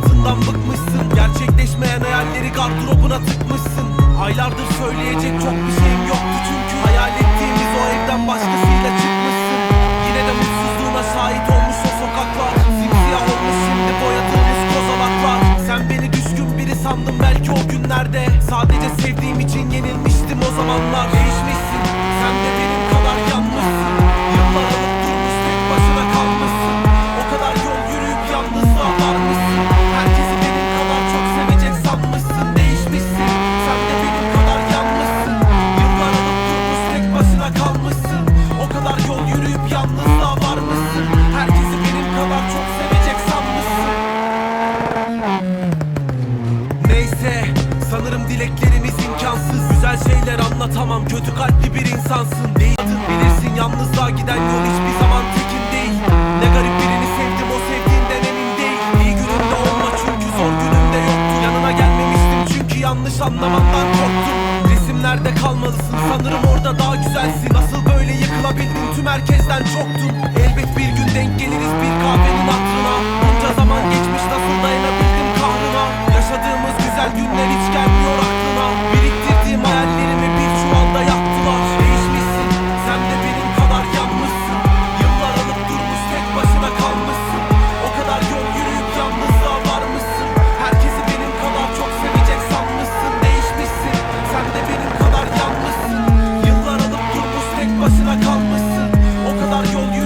hayatından bıkmışsın. Gerçekleşmeyen hayalleri gardırobuna tıkmışsın. Aylardır söyleyecek çok bir şeyim yoktu çünkü Hayal ettiğimiz o evden başkasıyla çıkmışsın. Yine de mutsuzluğuna şahit olmuş o sokaklar. Simsiyah olmuş şimdi boyadığımız kozalaklar Sen beni düşkün biri sandın belki o günlerde. Sadece sanırım dileklerimiz imkansız. Güzel şeyler anlatamam. Kötü kalpli bir insansın. Değildin bilirsin. Yalnızlığa giden yol hiçbir zaman tekin değil. Ne garip birini sevdim o sevdiğinden emin değil. İyi gününde olma çünkü zor gününde yoktu. Yanına gelmemiştim çünkü yanlış anlamandan korktum. Resimlerde kalmalısın. Sanırım orada daha güzelsin. Nasıl böyle yıkılabildin? Tüm herkesten çoktun Elbet bir gün denk geliriz kalmışsın O kadar yol yürü